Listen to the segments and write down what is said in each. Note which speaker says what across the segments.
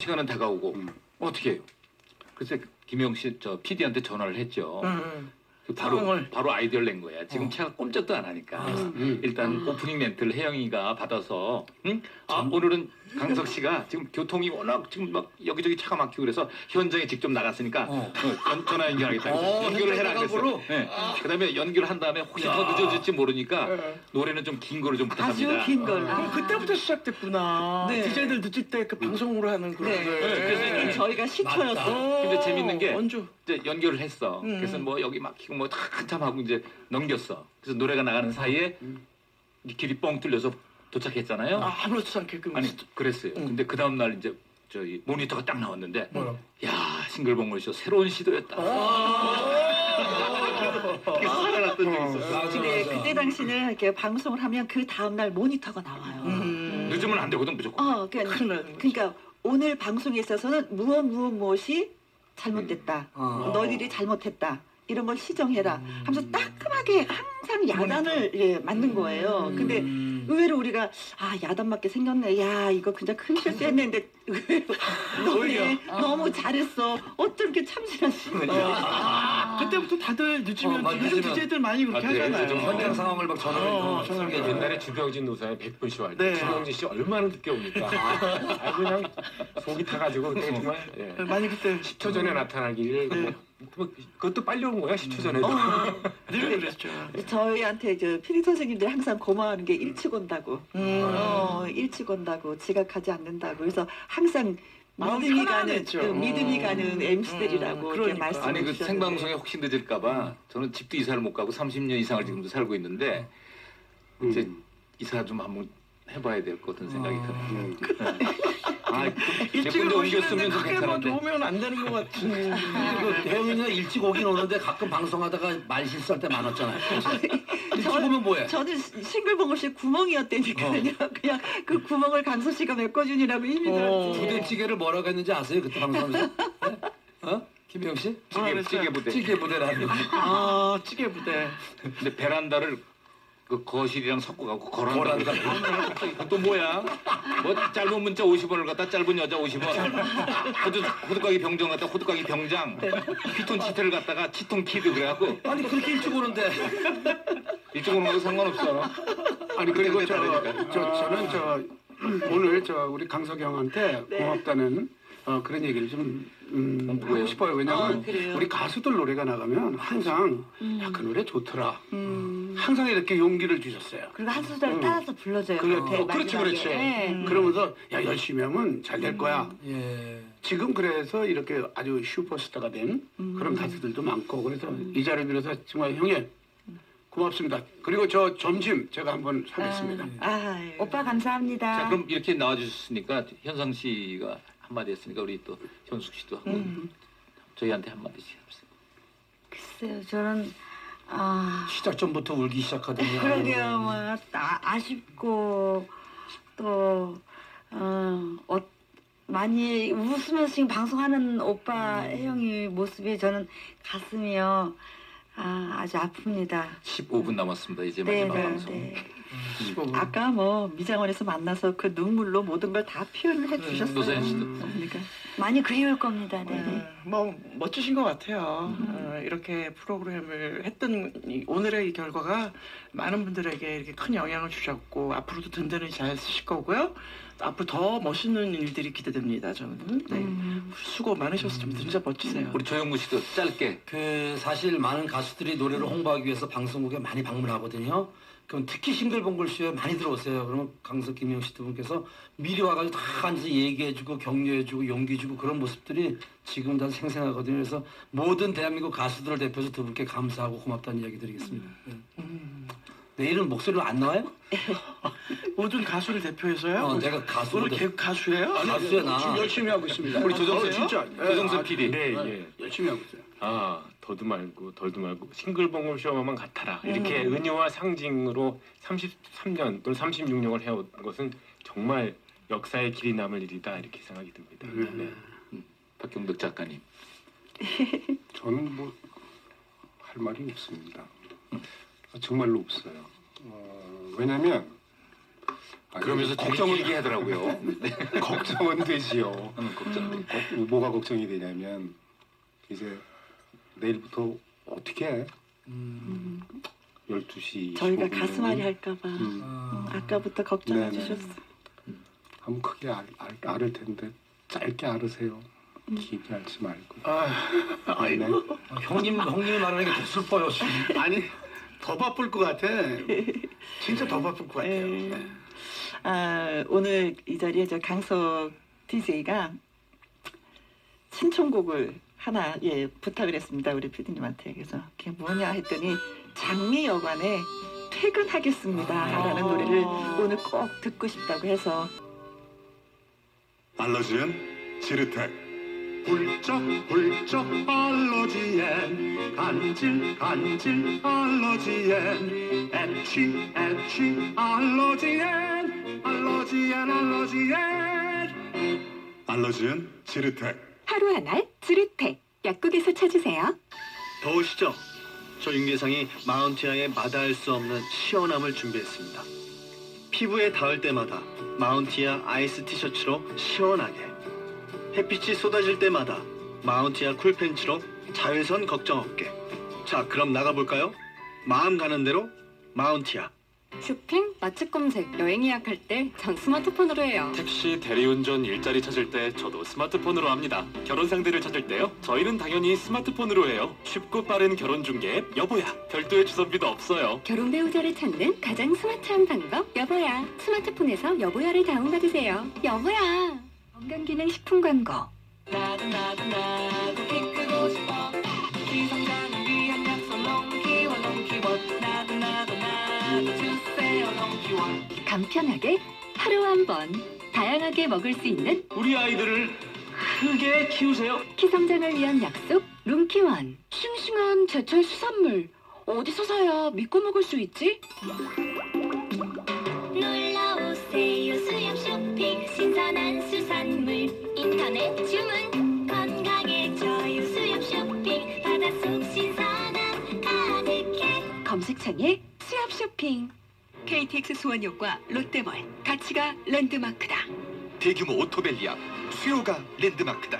Speaker 1: 시간은 다가오고
Speaker 2: 음.
Speaker 1: 어떻게 해요? 글쎄 김영 씨 저 PD한테 전화를 했죠.
Speaker 3: 응, 응.
Speaker 1: 그 바로
Speaker 3: 상황을.
Speaker 1: 바로 아이디어를 낸 거야. 지금
Speaker 3: 어.
Speaker 1: 제가 꼼짝도 안 하니까
Speaker 2: 음.
Speaker 1: 일단 오프닝 멘트를 혜영이가 받아서 응? 아, 오늘은 강석 씨가 지금 교통이 워낙 지금 막 여기저기 차가 막히고 그래서 현장에 직접 나갔으니까
Speaker 4: 어.
Speaker 1: 어, 연, 전화 연결하겠다.
Speaker 4: 어,
Speaker 1: 연결을 해라 그랬어요. 네. 그다음에 연결한 다음에 혹시 더 늦어질지 모르니까 노래는 좀 긴 거를 좀 부탁합니다.
Speaker 5: 아주 긴 걸로.
Speaker 3: 그럼 그때부터 시작됐구나.
Speaker 5: 네.
Speaker 3: DJ들 늦을 때 그 방송으로 하는 그런
Speaker 5: 네.
Speaker 3: 걸.
Speaker 1: 그래서
Speaker 5: 그게 저희가 시초였어.
Speaker 1: 근데 재밌는 게
Speaker 3: 원주.
Speaker 1: 이제 연결을 했어.
Speaker 3: 음.
Speaker 1: 그래서 뭐 여기 막히고 뭐다 한참 하고 이제 넘겼어. 그래서 노래가 나가는 사이에 이 길이 뻥 뚫려서 도착했잖아요.
Speaker 3: 아, 아무렇지도 않게끔.
Speaker 1: 아니 그랬어요.
Speaker 3: 음.
Speaker 1: 근데 그 다음 날 이제 저희 모니터가 딱 나왔는데
Speaker 4: 뭐야?
Speaker 1: 야 싱글벙글쇼 새로운 시도였다. 그게 살아났던 적이 있었어.
Speaker 4: 맞아,
Speaker 5: 근데
Speaker 4: 맞아.
Speaker 5: 그때 당시는 이렇게 방송을 하면 그 다음 날 모니터가 나와요.
Speaker 3: 음.
Speaker 1: 늦으면 안 되거든 무조건.
Speaker 5: 어, 그러니까. 그러니까 오늘 방송에 있어서는 무엇 무엇 무엇이 잘못됐다.
Speaker 4: 어.
Speaker 5: 너희들이 잘못했다. 이런 걸 시정해라. 하면서 따끔하게 항상 야단을 예, 맞는 거예요. 근데
Speaker 4: 음.
Speaker 5: 의외로 우리가 아 야단 맞게 생겼네. 야 이거 진짜 큰 실수했는데 의외로 너네 너무 잘했어. 어쩜 이렇게 참신하지?
Speaker 3: 그때부터 다들 늦으면
Speaker 4: 어,
Speaker 3: 요즘
Speaker 4: 늦으면-
Speaker 3: DJ들 많이 그렇게
Speaker 2: 아,
Speaker 3: 하잖아요.
Speaker 2: 요즘
Speaker 4: 현장 상황을 막 전화로
Speaker 3: 어.
Speaker 4: 설계해주는
Speaker 2: 옛날에 주병진 노사의 백분 쇼 할 때
Speaker 3: 네.
Speaker 2: 주병진 씨 얼마나 늦게 옵니까? 아, 그냥 속이 타가지고 그때 정말 예.
Speaker 3: 많이 그때
Speaker 2: 10초 전에 나타나기를
Speaker 3: 네.
Speaker 2: 뭐, 그것도 빨리 온 거야 10초 전에도.
Speaker 3: 늘 그랬죠.
Speaker 5: 저희한테 저 피디 선생님들 항상 고마워하는 게 일찍 온다고.
Speaker 3: 음.
Speaker 5: 어, 일찍 온다고 지각하지 않는다고. 그래서 항상
Speaker 3: 마음
Speaker 5: 믿음이 가는
Speaker 3: 편안했죠.
Speaker 5: 그 믿음이
Speaker 3: 음.
Speaker 5: 가는 MC들이라고
Speaker 3: 음,
Speaker 5: 이렇게
Speaker 3: 그러니까.
Speaker 5: 말씀해
Speaker 1: 아니 그
Speaker 5: 주셨는데.
Speaker 1: 생방송에 혹시 늦을까봐 저는 집도 이사를 못 가고 30년 이상을 지금도 살고 있는데 이제
Speaker 2: 음.
Speaker 1: 이사 좀 한번 해봐야 될 것 같은 생각이 들어요.
Speaker 2: 음.
Speaker 1: 아, 몇
Speaker 3: 일찍 오시는데
Speaker 1: 옮겼으면 좀
Speaker 3: 크게 뭐
Speaker 1: 괜찮은데.
Speaker 3: 도우면 안 되는 것 같은.
Speaker 4: 그리고 혜영이가 일찍 오긴 오는데 가끔 방송하다가 말 실수할 때 많았잖아요. 그래서 일찍 오면 뭐해?
Speaker 5: 저는 싱글벙글 씨 구멍이었다니까요. 그냥 그 구멍을 강서 씨가 메꿔주니라고 힘이
Speaker 3: 어.
Speaker 5: 들었지.
Speaker 4: 부대찌개를 뭐라고 했는지 아세요? 그때 방송하면서? 네? 어? 김영 씨?
Speaker 1: 찌개. 찌개 부대.
Speaker 4: 찌개 부대라는 거.
Speaker 3: 아 찌개 부대.
Speaker 1: 근데 베란다를 그 거실이랑 섞어갖고 거란다. 또 뭐야? 뭐 짧은 문자 50원을 갖다 짧은 여자 50원. 호두 호두까기 병정 갖다 호두까기 병장. 피톤 치트를 갖다가 치통 키드 그래갖고
Speaker 4: 아니 그렇게 일찍 오는데
Speaker 1: 이쪽 오는 거 상관없어.
Speaker 2: 아니 그리고
Speaker 1: 그때
Speaker 2: 저,
Speaker 1: 다르니까.
Speaker 2: 저 저는 저 오늘 저 우리 강석 형한테 고맙다는 어, 그런 얘기를 좀 음,
Speaker 1: 어?
Speaker 2: 하고 싶어요. 왜냐면
Speaker 5: 아, 그래요?
Speaker 2: 우리 가수들 노래가 나가면 항상 야 그 노래 좋더라.
Speaker 5: 음.
Speaker 2: 항상 이렇게 용기를 주셨어요.
Speaker 6: 그리고 한 소절
Speaker 2: 음.
Speaker 6: 따라서 불러줘요.
Speaker 2: 그래, 어, 그렇지. 그렇지.
Speaker 6: 네.
Speaker 2: 그러면서 야 열심히 하면 잘 될 거야.
Speaker 4: 예.
Speaker 2: 지금 그래서 이렇게 아주 슈퍼스타가 된 그런 가수들도 많고 그래서 이 자리를 빌어서 정말 형님 고맙습니다. 그리고 저 점심 제가 한번 사겠습니다.
Speaker 5: 아,
Speaker 6: 오빠 감사합니다.
Speaker 1: 자 그럼 이렇게 나와주셨으니까 현상 씨가 한마디 했으니까 우리 또 현숙 씨도 한번
Speaker 5: 음.
Speaker 1: 저희한테 한마디씩 해주세요.
Speaker 6: 글쎄요, 저는 아
Speaker 4: 시작 전부터 울기 시작하더니
Speaker 6: 그러게요, 뭐 아, 아쉽고 또 어, 어, 많이 웃으면서 지금 방송하는 오빠 혜영이 모습이 저는 가슴이요 아, 아주 아픕니다.
Speaker 1: 15분 남았습니다. 이제
Speaker 6: 네,
Speaker 1: 마지막
Speaker 6: 네,
Speaker 1: 방송.
Speaker 6: 네.
Speaker 2: 15분.
Speaker 5: 아까 뭐 미장원에서 만나서 그 눈물로 모든 걸 다 표현을 해주셨어요.
Speaker 1: 노사연 씨도.
Speaker 5: 그러니까
Speaker 6: 많이 그리울 겁니다. 네.
Speaker 3: 네, 뭐 멋지신 것 같아요. 어, 이렇게 프로그램을 했던 이, 오늘의 이 결과가 많은 분들에게 이렇게 큰 영향을 주셨고 앞으로도 든든히 잘 쓰실 거고요. 앞으로 더 멋있는 일들이 기대됩니다. 저는 네. 수고 많으셨습니다. 진짜 멋지세요.
Speaker 1: 우리 조영무 씨도 짧게
Speaker 4: 그 사실 많은 가수들이 노래를 홍보하기 위해서 방송국에 많이 방문하거든요. 그럼 특히 싱글벙글 쇼에 많이 들어오세요. 그러면 강석 김영 씨 두 분께서 미리 와가지고 다 앉아서 얘기해주고 격려해주고 용기주고 그런 모습들이 지금 다 생생하거든요. 그래서 모든 대한민국 가수들을 대표해서 두 분께 감사하고 고맙다는 이야기 드리겠습니다. 네. 내일은 목소리로 안 나와요?
Speaker 3: 모든 가수를 대표해서요.
Speaker 4: 어, 내가
Speaker 3: 오늘 개 가수예요?
Speaker 4: 가수야 나.
Speaker 2: 지금 열심히 하고 있습니다.
Speaker 1: 우리 조정세
Speaker 2: 어, 진짜
Speaker 1: 조정세
Speaker 2: 아,
Speaker 1: PD.
Speaker 2: 네,
Speaker 4: 어.
Speaker 2: 예. 열심히 하고 있어요.
Speaker 7: 아 더도 말고 덜도 말고 싱글벙글 쇼만 같아라 이렇게
Speaker 3: 음.
Speaker 7: 은유와 상징으로 33년 또는 36년을 해온 것은 정말 역사의 길이 남을 일이다 이렇게 생각이 듭니다.
Speaker 2: 음.
Speaker 7: 네.
Speaker 1: 박경덕 작가님.
Speaker 8: 저는 뭐 할 말이 없습니다. 정말로 없어요. 어, 왜냐하면 아니,
Speaker 1: 그러면서
Speaker 8: 걱정은
Speaker 1: 길게 하더라고요. 네.
Speaker 8: 걱정은 되지요.
Speaker 1: 음, 걱정돼.
Speaker 8: 걱- 뭐가 걱정이 되냐면 이제 내일부터 어떻게 해?
Speaker 4: 음,
Speaker 8: 12시
Speaker 5: 저희가
Speaker 8: 25분.
Speaker 5: 가슴앓이 할까봐
Speaker 8: 음,
Speaker 4: 아,
Speaker 5: 아까부터 걱정해
Speaker 8: 네네.
Speaker 5: 주셨어.
Speaker 8: 한번 크게 알, 알, 텐데 짧게 앓으세요. 길게 앓지 말고.
Speaker 2: 아, 아이고.
Speaker 4: 형님 형님이 말하는 게 더 슬퍼요. 지금.
Speaker 2: 아니 더 바쁠 것 같아. 진짜 더 바쁠 것 같아요.
Speaker 5: 에.
Speaker 2: 네.
Speaker 5: 아, 오늘 이 자리에 저 강석 DJ가 신청곡을 하나 예 부탁을 했습니다 우리 PD님한테. 그래서 그게 뭐냐 했더니 장미 여관에 퇴근하겠습니다라는
Speaker 4: 아.
Speaker 5: 노래를 오늘 꼭 듣고 싶다고 해서.
Speaker 9: 알러지엔 지르텍 훌쩍훌쩍 알러지엔 간질 간질 알러지엔 애취 애취 알러지엔 알러지엔 알러지엔. 알러지엔 지르텍
Speaker 10: 하루 한알 지르텍 약국에서 찾으세요.
Speaker 11: 더우시죠? 저 윤계상이 마운티아의 마다할 수 없는 시원함을 준비했습니다. 피부에 닿을 때마다 마운티아 아이스 티셔츠로 시원하게 햇빛이 쏟아질 때마다 마운티아 쿨팬츠로 자외선 걱정 없게 자 그럼 나가볼까요? 마음 가는 대로 마운티아
Speaker 10: 쇼핑, 맛집 검색, 여행 예약할 때 전 스마트폰으로 해요.
Speaker 12: 택시, 대리운전, 일자리 찾을 때 저도 스마트폰으로 합니다. 결혼 상대를 찾을 때요? 저희는 당연히 스마트폰으로 해요. 쉽고 빠른 결혼 중개 앱 여보야. 별도의 주선비도 없어요.
Speaker 10: 결혼 배우자를 찾는 가장 스마트한 방법 여보야. 스마트폰에서 여보야를 다운받으세요. 여보야. 건강기능 식품 광고. 나도 나도 나도 키 크고 싶어. 간편하게 하루 한 번. 다양하게 먹을 수 있는
Speaker 12: 우리 아이들을 크게 키우세요.
Speaker 10: 키성장을 위한 약속 룸키원 싱싱한 제철 수산물. 어디서 사야 믿고 먹을 수 있지?
Speaker 13: 놀러 오세요 수협 쇼핑. 신선한 수산물. 인터넷 주문. 건강해져요 수협 쇼핑. 바닷속 신선함 가득해.
Speaker 10: 검색창에 수협 쇼핑 KTX 수원역과 롯데몰. 가치가 랜드마크다.
Speaker 1: 대규모 오토벨리아 수요가 랜드마크다.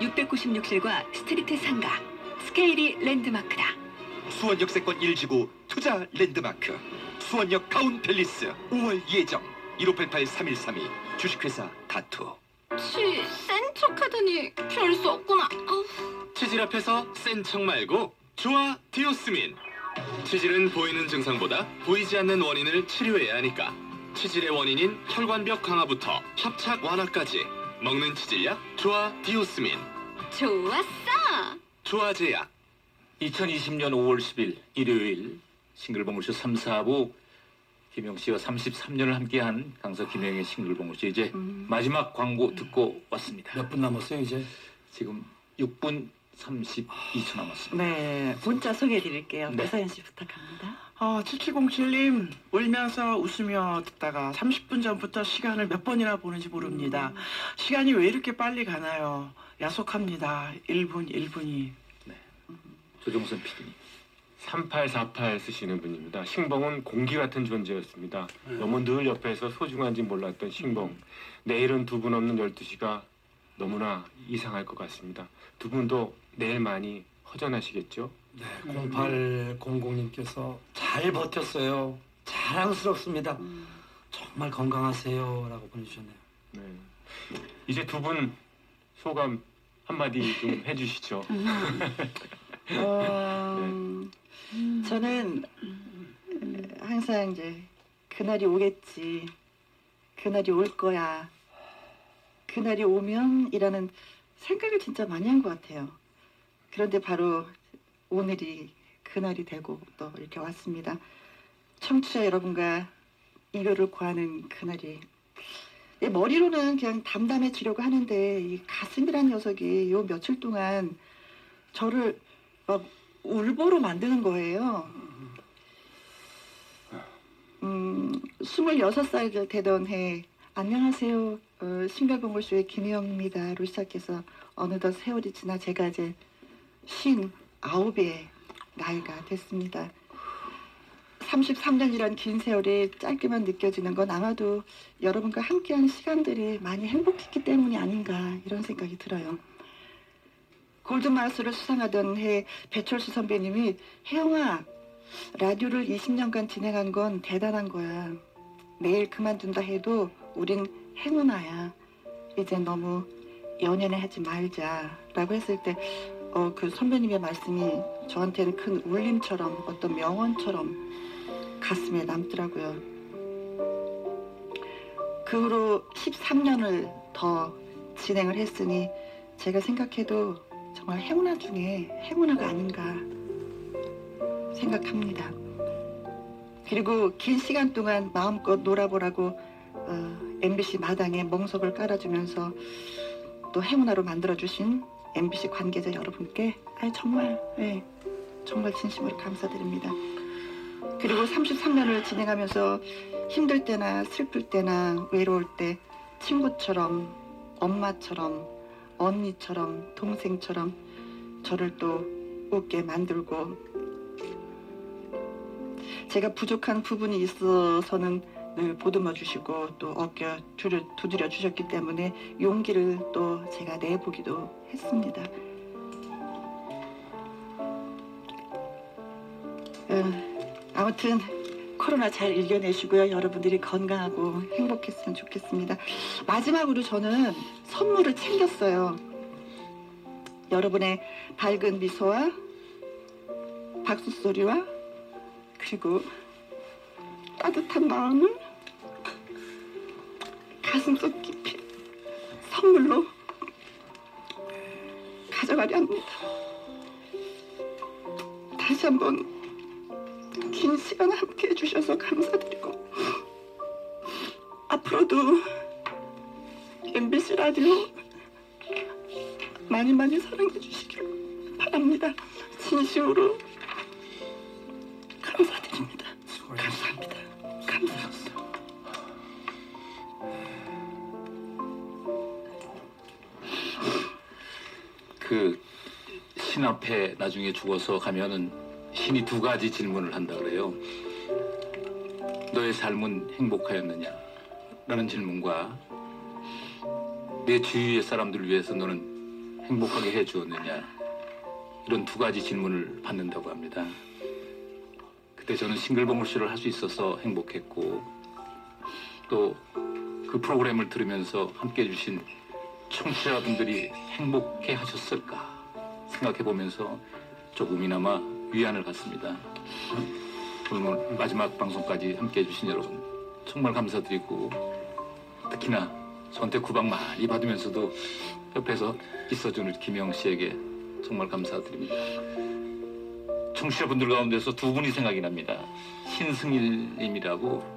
Speaker 10: 696실과 스트리트 상가. 스케일이 랜드마크다.
Speaker 1: 수원 역 세권 1지구 투자 랜드마크. 수원역 가운 팰리스 5월 예정. 1588-3132 주식회사 다투.
Speaker 10: 치센 척하더니 별 수 없구나.
Speaker 12: 치질 앞에서 센 척 말고 좋아 디오스민. 치질은 보이는 증상보다 보이지 않는 원인을 치료해야 하니까. 치질의 원인인 혈관벽 강화부터 협착 완화까지 먹는 치질약 좋아 디오스민.
Speaker 10: 좋았어
Speaker 12: 좋아제약.
Speaker 1: 2020년 5월 10일 일요일 싱글벙글쇼 3, 4부 김영 씨와 33년을 함께한 강서 김영의 싱글벙글쇼 이제 마지막 광고 듣고 왔습니다.
Speaker 4: 몇 분 남았어요 이제?
Speaker 1: 지금 6분 32초 남았습니다.
Speaker 5: 네 문자 소개해 드릴게요.
Speaker 1: 네.
Speaker 5: 배사연 씨 부탁합니다.
Speaker 3: 어, 7707님 울면서 웃으며 듣다가 30분 전부터 시간을 몇 번이나 보는지 모릅니다. 시간이 왜 이렇게 빨리 가나요? 야속합니다. 1분 1분이.
Speaker 1: 조종선 PD님.
Speaker 7: 3848 쓰시는 분입니다. 신봉은 공기 같은 존재였습니다. 너무 늘 옆에서 소중한지 몰랐던 신봉. 내일은 두 분 없는 12시가 너무나 이상할 것 같습니다. 두 분도 내일 많이 허전하시겠죠?
Speaker 4: 네, 0800님께서 잘 버텼어요. 자랑스럽습니다. 정말 건강하세요 라고 보내주셨네요.
Speaker 7: 네. 이제 두 분 소감 한마디 좀 해주시죠.
Speaker 5: 어, 저는 어, 항상 이제 그날이 오겠지. 그날이 올 거야. 그날이 오면이라는 생각을 진짜 많이 한 것 같아요. 그런데 바로 오늘이 그날이 되고 또 이렇게 왔습니다. 청취자 여러분과 이별을 구하는 그날이 내 머리로는 그냥 담담해지려고 하는데 이 가슴이란 녀석이 요 며칠 동안 저를 막 울보로 만드는 거예요. 음, 26살 되던 해 안녕하세요. 어, 싱글벙글쇼의 김혜영입니다로 시작해서 어느덧 세월이 지나 제가 이제 쉰 아홉의 나이가 됐습니다. 33년이란 긴 세월이 짧게만 느껴지는 건 아마도 여러분과 함께하는 시간들이 많이 행복했기 때문이 아닌가 이런 생각이 들어요. 골든마우스를 수상하던 해 배철수 선배님이 혜영아 라디오를 20년간 진행한 건 대단한 거야. 내일 그만둔다 해도 우린 행운아야. 이제 너무 연연해 하지 말자라고 했을 때 어, 그 선배님의 말씀이 저한테는 큰 울림처럼 어떤 명언처럼 가슴에 남더라고요. 그 후로 13년을 더 진행을 했으니 제가 생각해도 정말 행운아 중에 행운아가 아닌가 생각합니다. 그리고 긴 시간 동안 마음껏 놀아보라고 어, MBC 마당에 멍석을 깔아주면서 또 행운아로 만들어주신 MBC 관계자 여러분께 아 정말 예, 정말 진심으로 감사드립니다. 그리고 33년을 진행하면서 힘들 때나 슬플 때나 외로울 때 친구처럼 엄마처럼 언니처럼 동생처럼 저를 또 웃게 만들고 제가 부족한 부분이 있어서는 늘 보듬어 주시고 또 어깨 두드려, 주셨기 때문에 용기를 또 제가 내보기도 했습니다. 어, 아무튼 코로나 잘 이겨내시고요. 여러분들이 건강하고 행복했으면 좋겠습니다. 마지막으로 저는 선물을 챙겼어요. 여러분의 밝은 미소와 박수 소리와 그리고 따뜻한 마음을 가슴속 깊이 선물로 가져가려 합니다. 다시 한번 긴 시간 함께 해주셔서 감사드리고 앞으로도 MBC 라디오 많이 많이 사랑해 주시길 바랍니다. 진심으로
Speaker 1: 신 앞에 나중에 죽어서 가면은 신이 두 가지 질문을 한다 그래요. 너의 삶은 행복하였느냐? 라는 질문과 내 주위의 사람들을 위해서 너는 행복하게 해 주었느냐? 이런 두 가지 질문을 받는다고 합니다. 그때 저는 싱글벙글 쇼를 할 수 있어서 행복했고 또 그 프로그램을 들으면서 함께 해주신 청취자분들이 행복해 하셨을까 생각해 보면서 조금이나마 위안을 갖습니다. 오늘 마지막 방송까지 함께 해주신 여러분 정말 감사드리고 특히나 저한테 구박 많이 받으면서도 옆에서 있어주는 김영 씨에게 정말 감사드립니다. 청취자분들 가운데서 두 분이 생각이 납니다. 신승일님이라고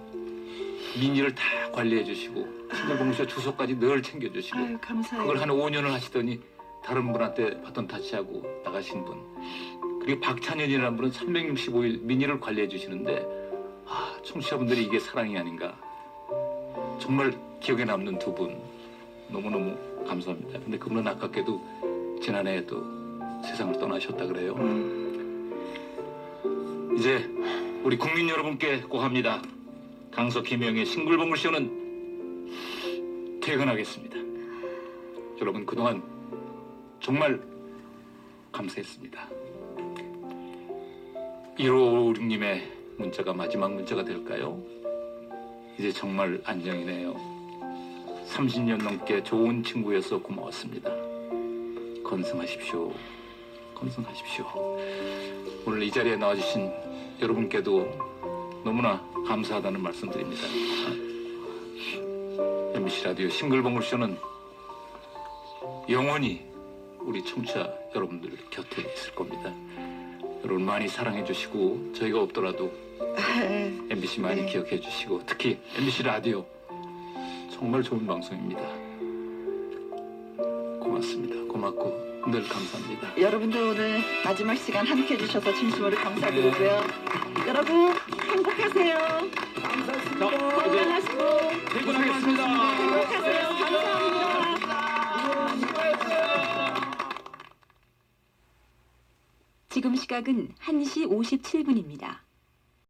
Speaker 1: 민의를 다 관리해 주시고 싱글벙글쇼 주소까지 늘 챙겨 주시고
Speaker 5: 아유.
Speaker 1: 그걸 한 5년을 하시더니 다른 분한테 바톤 타치하고 나가신 분. 그리고 박찬현이라는 분은 365일 민의를 관리해 주시는데 아, 청취자분들이 이게 사랑이 아닌가. 정말 기억에 남는 두 분. 너무너무 감사합니다. 근데 그분은 아깝게도 지난해에 또 세상을 떠나셨다 그래요. 이제 우리 국민 여러분께 고합니다. 강석 김영의 싱글벙글 쇼는 퇴근하겠습니다. 여러분 그동안 정말 감사했습니다. 1556님의 문자가 마지막 문자가 될까요? 이제 정말 안녕이네요. 30년 넘게 좋은 친구여서 고마웠습니다. 건승하십시오. 건승하십시오. 오늘 이 자리에 나와주신 여러분께도 너무나 감사하다는 말씀드립니다. MBC 라디오 싱글벙글쇼는 영원히 우리 청취자 여러분들 곁에 있을 겁니다. 여러분 많이 사랑해 주시고 저희가 없더라도 MBC 많이
Speaker 5: 네.
Speaker 1: 기억해 주시고 특히 MBC 라디오 정말 좋은 방송입니다. 고맙습니다. 고맙고 늘 감사합니다.
Speaker 5: 여러분들 오늘 마지막 시간 함께 해주셔서 진심으로 감사드리고요. 여러분 행복하세요. 건강하시고
Speaker 1: 퇴근하겠습니다.
Speaker 5: 행복하세요. 감사합니다.
Speaker 10: 지금 시각은 1시 57분입니다.